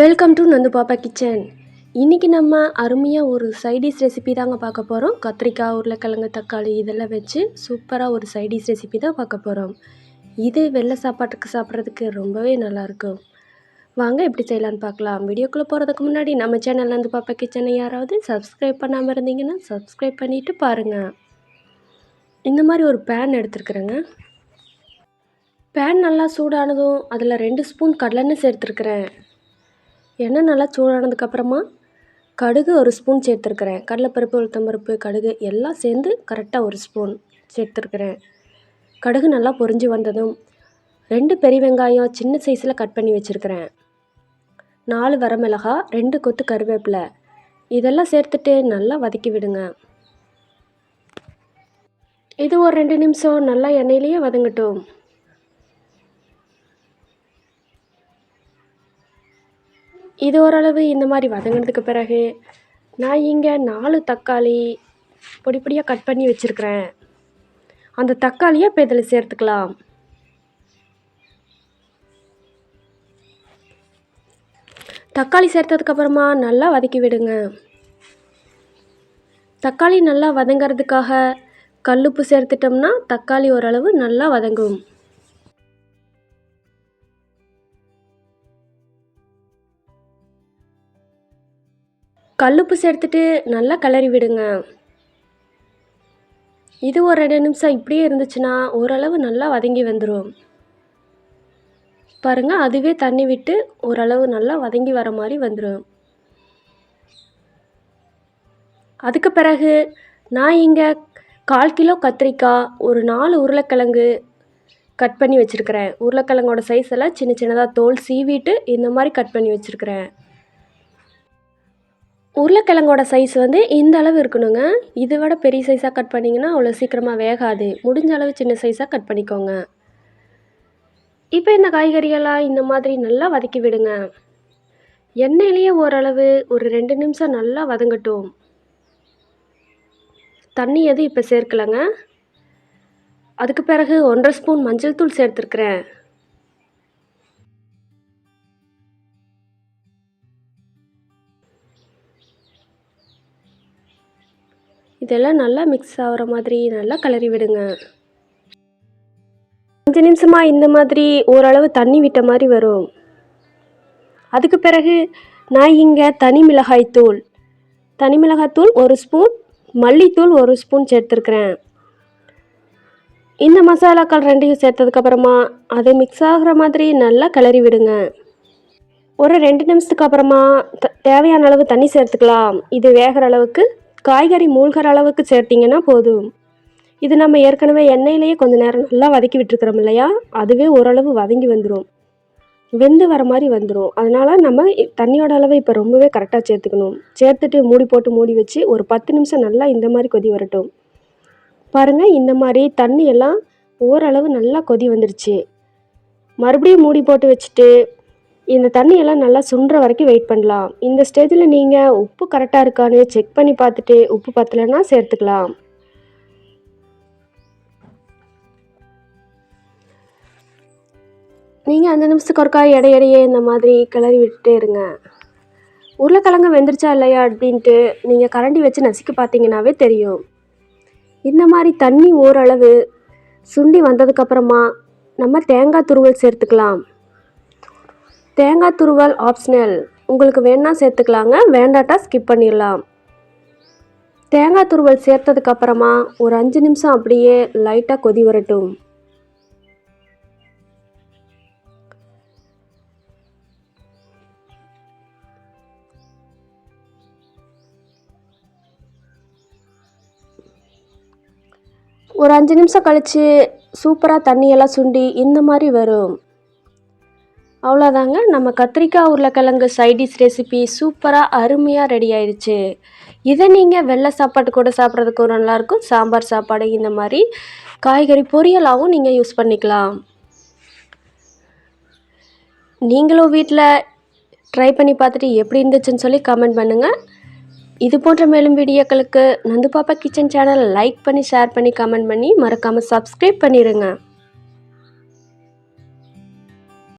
Welcome to Nandu Pappa kitchen இன்றைக்கி நம்ம அருமையாக ஒரு சைடிஷ் ரெசிபி தாங்க பார்க்க போகிறோம் கத்திரிக்காய் உருளைக்கிழங்கு தக்காளி இதெல்லாம் வச்சு சூப்பராக ஒரு சைடிஷ் ரெசிபி தான் பார்க்க போகிறோம் இது வெள்ளை சாப்பாட்டுக்கு சாப்பிட்றதுக்கு ரொம்பவே நல்லாயிருக்கும் வாங்க எப்படி செய்யலான்னு பார்க்கலாம். வீடியோக்குள்ளே போகிறதுக்கு முன்னாடி நம்ம சேனல் நந்து பாப்பா கிச்சனை யாராவது சப்ஸ்கிரைப் பண்ணாமல் இருந்தீங்கன்னா சப்ஸ்கிரைப் பண்ணிவிட்டு பாருங்கள் இந்த மாதிரி ஒரு பேன் எடுத்துருக்குறேங்க. பேன் நல்லா சூடானதும் அதில் ரெண்டு ஸ்பூன் கடலெண்ணெய் சேர்த்துருக்குறேன். எண்ணெய் நல்லா சூடானதுக்கப்புறமா கடுகு ஒரு ஸ்பூன் சேர்த்துருக்குறேன். கடலைப்பருப்பு உளுத்தம்பருப்பு கடுகு எல்லாம் சேர்ந்து கரெக்டாக ஒரு ஸ்பூன் சேர்த்துருக்குறேன். கடுகு நல்லா பொரிஞ்சு வந்ததும் ரெண்டு பெரிய வெங்காயம் சின்ன சைஸில் கட் பண்ணி வச்சுருக்கிறேன். நாலு வரமிளகா ரெண்டு கொத்து கருவேப்பிலை. இதெல்லாம் சேர்த்துட்டு நல்லா வதக்கி விடுங்க. இது ஒரு ரெண்டு நிமிஷம் நல்லா எண்ணெயிலேயே வதங்கட்டும். இது ஓரளவு இந்த மாதிரி வதங்கினதுக்கு பிறகு நான் இங்கே நாலு தக்காளி பொடி பொடியாக கட் பண்ணி வச்சுருக்கிறேன். அந்த தக்காளியை இப்போ இதில் சேர்த்துக்கலாம். தக்காளி சேர்த்ததுக்கப்புறமா நல்லா வதக்கி விடுங்க. தக்காளி நல்லா வதங்கிறதுக்காக கல்லுப்பு சேர்த்துட்டோம்னா தக்காளி ஓரளவு நல்லா வதங்கும். கல்லுப்பு சேர்த்துட்டு நல்லா கிளறி விடுங்க. இது ஒரு ரெண்டு நிமிஷம் இப்படியே இருந்துச்சுன்னா ஓரளவு நல்லா வதங்கி வந்துடும் பாருங்கள் அதுவே தண்ணி விட்டு ஓரளவு நல்லா வதங்கி வர மாதிரி வந்துடும் அதுக்கு பிறகு நான் இங்கே கால் கிலோ கத்திரிக்காய் ஒரு நாலு உருளைக்கிழங்கு கட் பண்ணி வச்சுருக்கிறேன். உருளைக்கிழங்கோட சைஸ் எல்லாம் சின்ன சின்னதாக தோல் சீவிட்டு இந்த மாதிரி கட் பண்ணி வச்சுருக்கிறேன். உருளைக்கிழங்கோட சைஸ் வந்து இந்த அளவு இருக்கணுங்க. இதை விட பெரிய சைஸாக கட் பண்ணிங்கன்னா அவ்வளோ சீக்கிரமாக வேகாது. முடிஞ்ச அளவு சின்ன சைஸாக கட் பண்ணிக்கோங்க. இப்போ இந்த காய்கறியெல்லாம் இந்த மாதிரி நல்லா வதக்கி விடுங்க. எண்ணெயிலேயே ஓரளவு ஒரு ரெண்டு நிமிஷம் நல்லா வதங்கட்டும். தண்ணி எதுவும் இப்போ சேர்க்கலைங்க. அதுக்கு பிறகு ஒன்றரை ஸ்பூன் மஞ்சள் தூள் சேர்த்துருக்குறேன். இதெல்லாம் நல்லா மிக்ஸ் ஆகிற மாதிரி நல்லா கிளறி விடுங்க. அஞ்சு நிமிஷமாக இந்த மாதிரி ஓரளவு தண்ணி விட்ட மாதிரி வரும். அதுக்கு பிறகு நான் இங்கே தனி மிளகாய் தூள். தனி மிளகாய் தூள் ஒரு ஸ்பூன் மல்லித்தூள் ஒரு ஸ்பூன் சேர்த்துருக்குறேன். இந்த மசாலாக்கள் ரெண்டையும் சேர்த்ததுக்கப்புறமா அது மிக்ஸ் ஆகிற மாதிரி நல்லா கிளறி விடுங்க. ஒரு ரெண்டு நிமிஷத்துக்கு அப்புறமா தேவையான அளவு தண்ணி சேர்த்துக்கலாம். இது வேகிற அளவுக்கு காய்கறி மூழ்கிற அளவுக்கு சேர்த்திங்கன்னா போதும். இது நம்ம ஏற்கனவே எண்ணெயிலேயே கொஞ்சம் நேரம் நல்லா வதக்கி விட்டுருக்குறோம் இல்லையா? அதுவே ஓரளவு வதங்கி வந்துடும் வெந்து வர மாதிரி வந்துடும் அதனால் நம்ம தண்ணியோட அளவை இப்போ ரொம்பவே கரெக்டாக சேர்த்துக்கணும். சேர்த்துட்டு மூடி போட்டு மூடி வச்சு ஒரு பத்து நிமிஷம் நல்லா இந்த மாதிரி கொதி வரட்டும். பாருங்கள் இந்த மாதிரி தண்ணி எல்லாம் ஓரளவு நல்லா கொதி வந்துருச்சு. மறுபடியும் மூடி போட்டு வச்சுட்டு இந்த தண்ணியெல்லாம் நல்லா சுண்டுற வரைக்கும் வெயிட் பண்ணலாம். இந்த ஸ்டேஜில் நீங்கள் உப்பு கரெக்டாக இருக்கான்னு செக் பண்ணி பார்த்துட்டு உப்பு பத்தலைன்னா சேர்த்துக்கலாம். நீங்கள் அஞ்சு நிமிஷத்துக்கு ஒருக்கா இடையிடையே இந்த மாதிரி கிளறி விட்டுட்டே இருங்க. உருளைக்கிழங்கு வெந்துருச்சா இல்லையா அப்படின்ட்டு நீங்கள் கரண்டி வச்சு நசுக்கி பார்த்தீங்கன்னாவே தெரியும். இந்த மாதிரி தண்ணி ஓரளவு சுண்டி வந்ததுக்கப்புறமா நம்ம தேங்காய் துருவல் சேர்த்துக்கலாம். தேங்காய் துருவல் ஆப்ஷனல் உங்களுக்கு வேணால் சேர்த்துக்கலாங்க. வேண்டாட்டா ஸ்கிப் பண்ணிடலாம். தேங்காய் துருவல் சேர்த்ததுக்கப்புறமா ஒரு அஞ்சு நிமிஷம் அப்படியே லைட்டாக கொதி வரட்டும். ஒரு அஞ்சு நிமிஷம் கழித்து சூப்பராக தண்ணியெல்லாம் சுண்டி இந்த மாதிரி வரும். அவ்வளோதாங்க நம்ம கத்திரிக்காய் உருளைக்கிழங்கு சைடிஷ் ரெசிபி சூப்பராக அருமையாக ரெடி ஆயிடுச்சு. இதை நீங்கள் வெள்ளை சாப்பாட்டு கூட சாப்பிட்றதுக்கு ஒரு நல்லாயிருக்கும். சாம்பார் சாப்பாடு இந்த மாதிரி காய்கறி பொரியலாகவும் நீங்கள் யூஸ் பண்ணிக்கலாம். நீங்களும் வீட்டில் ட்ரை பண்ணி பார்த்துட்டு எப்படி இருந்துச்சுன்னு சொல்லி கமெண்ட் பண்ணுங்கள் இது போன்ற மேலும் வீடியோக்களுக்கு Nandu Pappa kitchen channel like பண்ணி ஷேர் பண்ணி கமெண்ட் பண்ணி மறக்காமல் சப்ஸ்கிரைப் பண்ணிடுங்க